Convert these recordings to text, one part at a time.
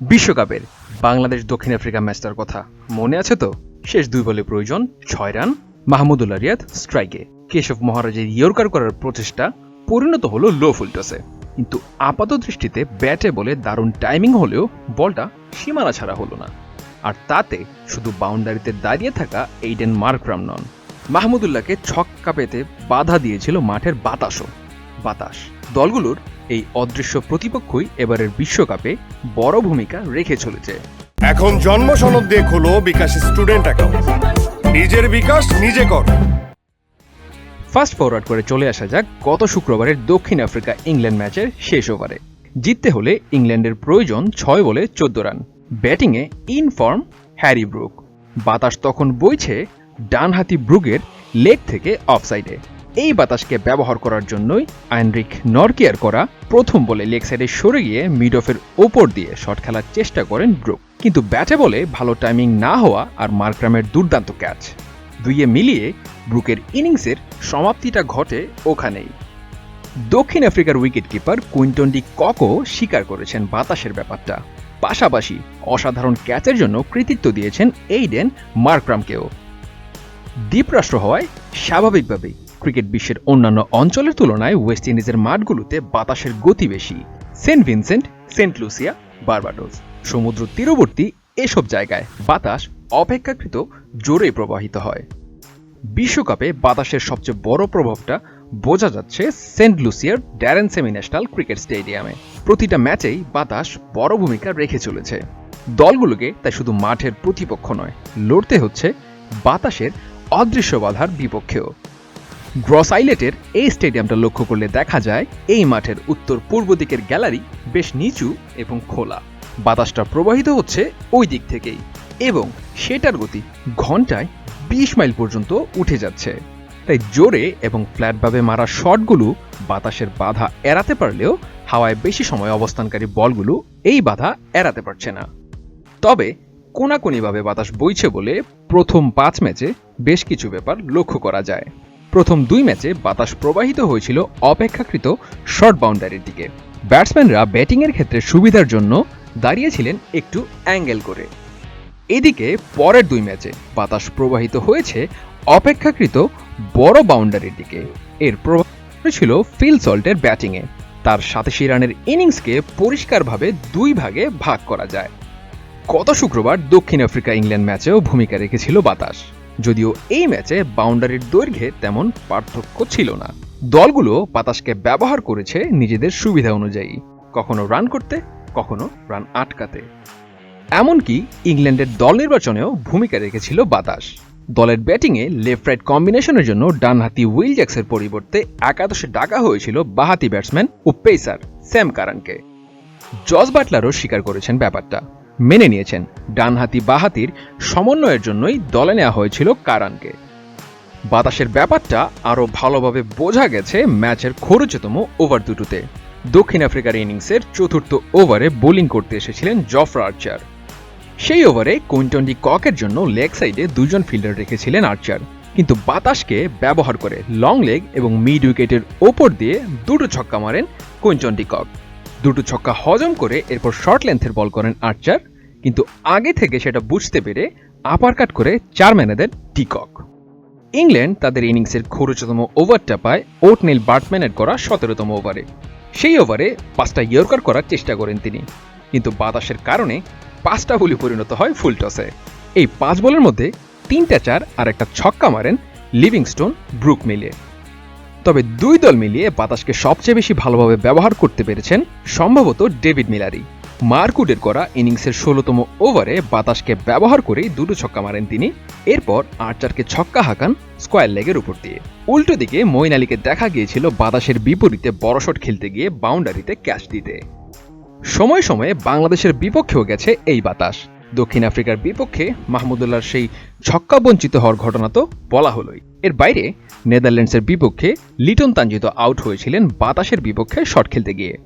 বিশ্বকাপের বাংলাদেশ দক্ষিণ আফ্রিকা ম্যাচটার কথা মনে আছে তো? শেষ দুই বলে প্রয়োজন ছয় রান, মাহমুদুল্লাহ রিয়াদ স্ট্রাইকে। কেশব মহারাজের ইয়র্কার করার প্রচেষ্টা পরিণত হলো লো ফুলটসে। কিন্তু আপাত দৃষ্টিতে ব্যাটে বলে দারুণ টাইমিং হলেও বলটা সীমানা ছাড়া হলো না। আর তাতে শুধু বাউন্ডারিতে দাঁড়িয়ে থাকা এইডেন মার্করাম নন। মাহমুদুল্লাহকে ছক্কা পেতে বাধা দিয়েছিল মাঠের বাতাসও। বাতাস। দলগুলোর এই অদৃশ্য প্রতিপক্ষই এবারের বিশ্বকাপে বড় ভূমিকা রেখে চলেছে। এখন জন্ম সনদ দিয়ে খোলো বিকাশ স্টুডেন্ট অ্যাকাউন্ট। নিজের বিকাশ নিজে কর। ফাস্ট ফরওয়ার্ড করে চলে আসা যাক গত শুক্রবারের দক্ষিণ আফ্রিকা ইংল্যান্ড ম্যাচের শেষ ওভারে। জিততে হলে ইংল্যান্ডের প্রয়োজন ছয় বলে চোদ্দ রান। ব্যাটিংয়ে ইন ইনফর্ম হ্যারি ব্রুক। বাতাস তখন বইছে ডানহাতি ব্রুকের লেগ থেকে অফসাইডে। এই বাতাসকে ব্যবহার করার জন্যই আইনরিক নরকিয়ার করা প্রথম বলে লেগ সাইডে সরে গিয়ে মিড অফের ওপর দিয়ে শট খেলার চেষ্টা করেন ব্রুক। কিন্তু ব্যাটে বলে ভালো টাইমিং না হওয়া আর মার্ক্রামের দুর্দান্ত ক্যাচ। দুইয়ে মিলিয়ে ব্রুকের ইনিংসের সমাপ্তিটা ঘটে ওখানেই। দক্ষিণ আফ্রিকার উইকেট কিপার কুইন্টন ডি ককও স্বীকার করেছেন বাতাসের ব্যাপারটা। পাশাপাশি অসাধারণ ক্যাচের জন্য কৃতিত্ব দিয়েছেন এইডেন মার্ক্রামকেও। দ্বীপরাষ্ট্র হওয়ায় স্বাভাবিকভাবেই ক্রিকেট বিশ্বের অন্যান্য অঞ্চলের তুলনায় ওয়েস্ট ইন্ডিজের মাঠগুলোতে বাতাসের গতি বেশি। Saint Vincent Saint Lucia Barbados সমুদ্র তীরবর্তী এসব জায়গায় বাতাস অপেক্ষাকৃত জোরে প্রবাহিত হয়। বিশ্বকাপে বাতাসের সবচেয়ে বড় প্রভাবটা বোঝা যাচ্ছে সেন্ট লুসিয়ার ড্যারেন সেমি ন্যাশনাল ক্রিকেট স্টেডিয়ামে প্রতিটা ম্যাচেই বাতাস বড় ভূমিকা রেখে চলেছে। দলগুলোকে তাই শুধু মাঠের প্রতিপক্ষ নয়, লড়তে হচ্ছে বাতাসের অদৃশ্য বাধার বিপক্ষেও। গ্রস আইলেটের এই স্টেডিয়ামটা লক্ষ্য করলে দেখা যায় এই মাঠের উত্তর পূর্ব দিকের গ্যালারি বেশ নিচু এবং খোলা। বাতাসটা প্রবাহিত হচ্ছে ওই দিক থেকেই এবং সেটার গতি ঘন্টায় বিশ মাইল পর্যন্ত উঠে যাচ্ছে। তাই জোরে এবং ফ্ল্যাটভাবে মারা শটগুলো বাতাসের বাধা এড়াতে পারলেও হাওয়ায় বেশি সময় অবস্থানকারী বলগুলো এই বাধা এড়াতে পারছে না। তবে কোনাকুনিভাবে বাতাস বইছে বলে প্রথম পাঁচ ম্যাচে বেশ কিছু ব্যাপার লক্ষ্য করা যায়। প্রথম দুই ম্যাচে বাতাস প্রবাহিত হয়েছিল অপেক্ষাকৃত শর্ট বাউন্ডারির দিকে। ব্যাটসম্যানরা ব্যাটিংয়ের ক্ষেত্রে সুবিধার জন্য দাঁড়িয়েছিলেন একটু অ্যাঙ্গেল করে। এদিকে পরের দুই ম্যাচে বাতাস প্রবাহিত হয়েছে অপেক্ষাকৃত বড় বাউন্ডারির দিকে। এর প্রভাব ছিল ফিল সল্টের ব্যাটিংয়ে। তার সাতাশি রানের ইনিংসকে পরিষ্কারভাবে দুই ভাগে ভাগ করা যায়। গত শুক্রবার দক্ষিণ আফ্রিকা ইংল্যান্ড ম্যাচেও ভূমিকা রেখেছিল বাতাস। যদিও এই ম্যাচে বাউন্ডারির দৈর্ঘ্যে তেমন পার্থক্য ছিল না। দলগুলো বাতাসকে ব্যবহার করেছে নিজেদের সুবিধা অনুযায়ী, কখনো রান করতে, কখনো রান আটকাতে। এমনকি ইংল্যান্ডের দল নির্বাচনেও ভূমিকা রেখেছিল বাতাস। দলের ব্যাটিংয়ে লেফট রাইট কম্বিনেশনের জন্য ডানহাতি উইল জ্যাক্সের পরিবর্তে একাদশে ডাকা হয়েছিল বাহাতি ব্যাটসম্যান ও পেসার স্যাম কারানকে। জস বাটলারও স্বীকার করেছেন ব্যাপারটা। মেনে নিয়েছেন। ডানহাতি বাহাতির সমন্বয়ের জন্যই দলে নেওয়া হয়েছিল কারানকে। বাতাসের ব্যাপারটা আরও ভালোভাবে বোঝা গেছে ম্যাচের খরচতম ওভার দুটোতে। দক্ষিণ আফ্রিকার ইনিংসের চতুর্থ ওভারে বোলিং করতে এসেছিলেন জফরা আর্চার। সেই ওভারে কুইন্টন ডি ককের জন্য লেগ সাইডে দুজন ফিল্ডার রেখেছিলেন আর্চার। কিন্তু বাতাসকে ব্যবহার করে লং লেগ এবং মিড উইকেটের ওপর দিয়ে দুটো ছক্কা মারেন কুইন্টন ডি কক। দুটো ছক্কা হজম করে এরপর শর্ট লেন্থের বল করেন আর্চার কিন্তু আগে থেকে সেটা বুঝতে পেরে আপার কাট করে চার ম্যানে দেন টিকক ইংল্যান্ড তাদের ইনিংসের খরচতম ওভারটা পায় ওটনেল বার্টম্যানের করা সতেরোতম ওভারে সেই ওভারে পাঁচটা ইয়র্কার করার চেষ্টা করেন তিনি। কিন্তু বাতাসের কারণে পাঁচটা বলি পরিণত হয় ফুল টসে এই পাঁচ বলের মধ্যে তিনটা চার আর একটা ছক্কা মারেন লিভিংস্টোন ব্রুক মিলিয়ে তবে দুই দল মিলিয়ে বাতাসকে সবচেয়ে বেশি ভালোভাবে ব্যবহার করতে পেরেছেন সম্ভবত ডেভিড মিলারি। মার্কুডের করা ইনিংসের ষোলোতম ওভারে বাতাসকে ব্যবহার করেই দুটো ছক্কা মারেন তিনি। এরপর আর্চারকে ছক্কা হাঁকান স্কোয়ার লেগের উপর দিয়ে। উল্টো দিকে মইন আলীকে দেখা গিয়েছিল বাতাসের বিপরীতে বড় শট খেলতে গিয়ে বাউন্ডারিতে ক্যাচ দিতে। সময় সময়ে বাংলাদেশের বিপক্ষেও গেছে এই বাতাস। দক্ষিণ আফ্রিকার বিপক্ষে মাহমুদুল্লাহর সেই ছক্কা বঞ্চিত হওয়ার ঘটনা তো বলা হলোই। এর বাইরে নেদারল্যান্ডসের বিপক্ষে লিটন তাঞ্জিত আউট হয়েছিলেন বাতাসের বিপক্ষে শট খেলতে গিয়ে।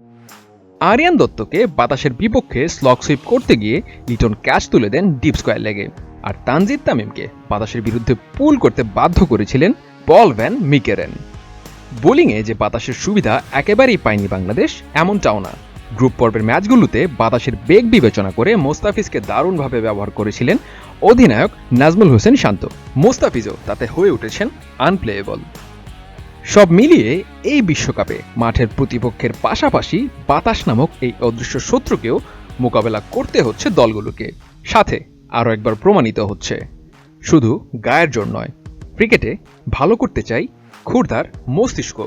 আরিয়ান দত্তকে বাতাসের বিপক্ষে স্লক সুইপ করতে গিয়ে লিটন ক্যাচ তুলে দেন ডিপ স্কোয়ার লেগে। আর তানজিদ তামিমকে বাতাসের বিরুদ্ধে পুল করতে বাধ্য করেছিলেন পল ভ্যান মিকেরেন। বোলিংয়ে যে বাতাসের সুবিধা একেবারেই পায়নি বাংলাদেশ, এমনটাও না। গ্রুপ পর্বের ম্যাচগুলোতে বাতাসের বেগ বিবেচনা করে মোস্তাফিজকে দারুণভাবে ব্যবহার করেছিলেন অধিনায়ক নাজমুল হোসেন শান্ত। মোস্তাফিজও তাতে হয়ে উঠেছেন আনপ্লেয়েবল সব মিলিয়ে এই বিশ্বকাপে মাঠের প্রতিপক্ষের পাশাপাশি বাতাস নামক এই অদৃশ্য শত্রুকেও মোকাবেলা করতে হচ্ছে দলগুলোকে। সাথে আরও একবার প্রমাণিত হচ্ছে। শুধু গায়ের জোর নয়, ক্রিকেটে ভালো করতে চাই ক্ষুরধার মস্তিষ্ক।